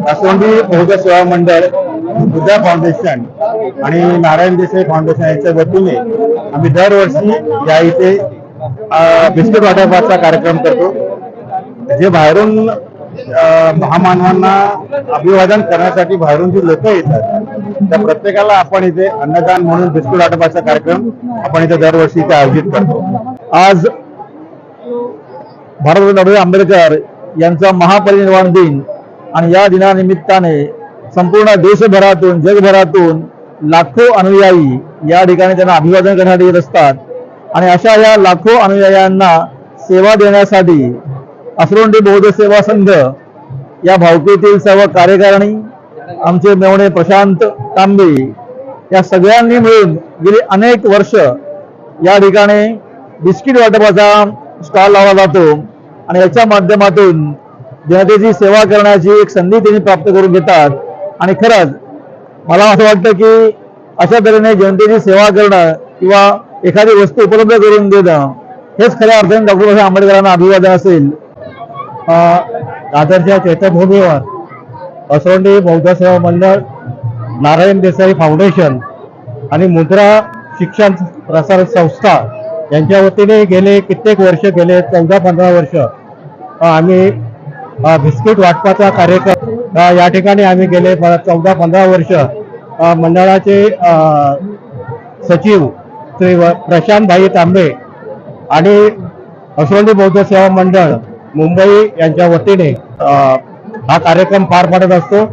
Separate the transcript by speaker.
Speaker 1: कासवंडी बौद्ध सेवा मंडळ बुद्धा फाउंडेशन आणि नारायण देसाई फाउंडेशन यांच्या वतीने आम्ही दरवर्षी या इथे बिस्किट वाटपाचा कार्यक्रम करतो. जे बाहेरून महामानवांना अभिवादन करण्यासाठी बाहेरून जी लोक येतात त्या प्रत्येकाला आपण इथे अन्नदान म्हणून बिस्किट वाटपाचा कार्यक्रम आपण इथे दरवर्षी इथे आयोजित करतो. आज भारत आंबेडकर यांचा महापरिनिर्वाण दिन आणि या दिनानिमित्ताने संपूर्ण देशभरातून जगभरातून लाखो अनुयायी या ठिकाणी त्यांना अभिवादन करण्यासाठी येत असतात. आणि अशा या लाखो अनुयायांना सेवा देण्यासाठी असरोंडी बौद्ध सेवा संघ या भावकीतील सर्व कार्यकारिणी आमचे मेवणे प्रशांत तांबे या सगळ्यांनी मिळून गेली अनेक वर्ष या ठिकाणी बिस्किट वाटपाचा स्टॉल लावला जातो. आणि याच्या माध्यमातून जनतेची सेवा करण्याची एक संधी त्यांनी प्राप्त करून घेतात. आणि खरंच मला असं वाटतं की अशा तऱ्हेने जनतेची सेवा करणं किंवा एखादी वस्तू उपलब्ध करून देणं हेच खऱ्या अर्थाने डॉक्टर बाबासाहेब आंबेडकरांना अभिवादन असेल. दादरच्या चैत्यभूमीवर असोंडी बौद्ध सेवा मंडळ नारायण देसाई फाउंडेशन आणि मुद्रा शिक्षण प्रसार संस्था यांच्या वतीने गेले कित्येक वर्ष गेले चौदा पंधरा वर्ष. आम्ही बिस्किट वाटपाचा कार्यक्रम या ठिकाणी आम्ही गेले चौदा पंधरा वर्ष. मंडळाचे सचिव श्री प्रशांतभाई प्रशांत भाई तांबे आणि असोंडी बौद्ध सेवा मंडळ मुंबई यांच्या वतीने हा कार्यक्रम पार पाडत असतो.